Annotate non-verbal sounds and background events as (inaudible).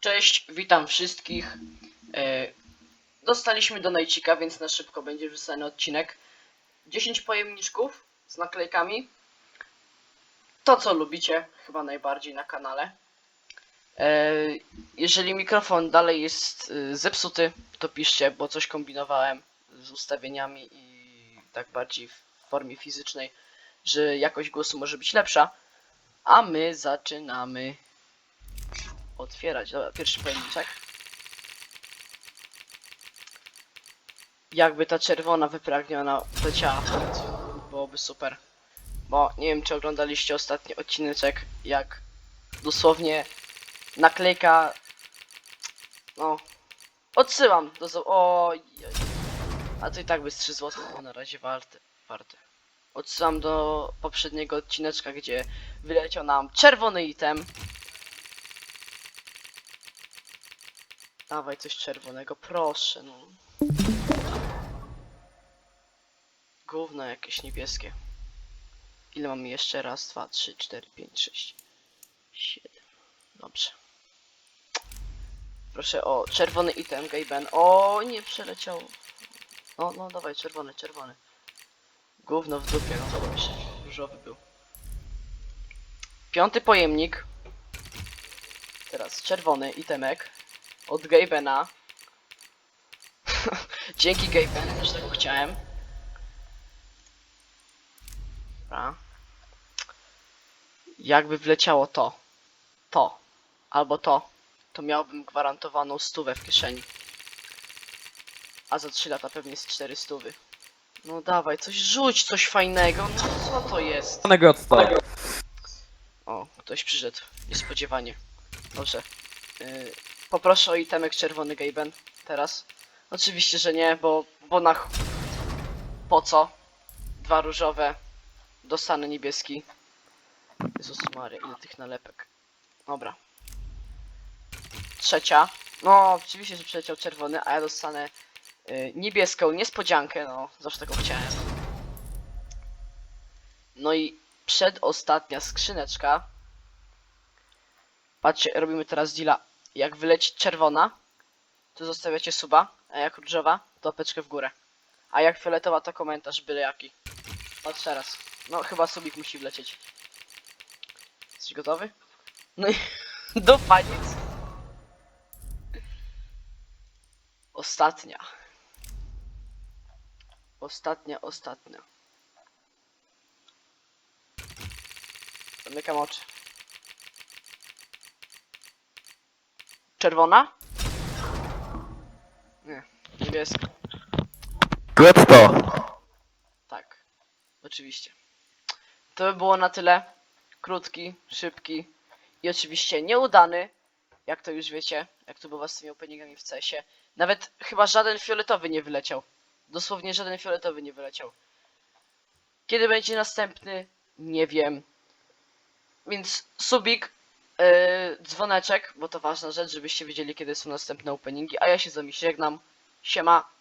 Cześć, witam wszystkich. E, dostaliśmy do Najcika, więc na szybko będzie wrzucany odcinek. 10 pojemniczków z naklejkami. To, co lubicie chyba najbardziej na kanale. E, jeżeli mikrofon dalej jest e, zepsuty, to piszcie, bo coś kombinowałem z ustawieniami i tak bardziej w formie fizycznej, że jakość głosu może być lepsza. A my zaczynamy otwierać. Dobra, pierwszy pojemniczek. Jakby ta czerwona wypragniona leciała byłoby super. Bo nie wiem, czy oglądaliście ostatni odcineczek, jak dosłownie naklejka. No. Odsyłam do. oj. A to i tak by z 3 zł na razie warte. warte. Odsyłam do poprzedniego odcineczka, gdzie wyleciał nam czerwony item. Dawaj coś czerwonego, proszę, no. Gówno jakieś niebieskie. Ile mamy jeszcze? Raz, dwa, trzy, cztery, pięć, sześć, siedem. Dobrze. Proszę o czerwony item, Gaben. O, nie przeleciał. No, no, dawaj, czerwony, czerwony. Gówno w dupie, no zobacz. Różowy był. Piąty pojemnik. Teraz czerwony itemek od Gabena. (laughs) Dzięki Gaben, też tego chciałem. Dobra. Jakby wleciało to, to, albo to, to miałbym gwarantowaną stówę w kieszeni. A za 3 lata pewnie jest 4 stówy. No dawaj, coś rzuć, coś fajnego. No co to jest? Panego odstał. O, ktoś przyszedł. Niespodziewanie. Dobrze. Yy, poproszę o itemek czerwony Gaben. Teraz. Oczywiście, że nie, bo, bo na. Po co? Dwa różowe. Dostanę niebieski. Jezus Maria, ile tych nalepek. Dobra. Trzecia. No, oczywiście, że przyleciał czerwony, a ja dostanę yy, niebieską niespodziankę. No, zawsze taką chciałem. No i przedostatnia skrzyneczka. Patrzcie, robimy teraz deala. Jak wyleci czerwona, to zostawiacie suba, a jak różowa, to apeczkę w górę. A jak fioletowa, to komentarz byle jaki. Patrz teraz. No, chyba subik musi wlecieć. Jesteś gotowy? No i (laughs) do panic. Ostatnia. Ostatnia, ostatnia. Zamykam oczy. Czerwona? Nie, niebieska. Getto. Tak. Oczywiście. To by było na tyle. Krótki, szybki i oczywiście nieudany. Jak to już wiecie, jak to bywa z tymi openingami w CS-ie. Nawet chyba żaden fioletowy nie wyleciał. Dosłownie żaden fioletowy nie wyleciał. Kiedy będzie następny? Nie wiem. Więc subik, dzwoneczek, bo to ważna rzecz, żebyście wiedzieli kiedy są następne openingi. A ja się z wami żegnam. Siema.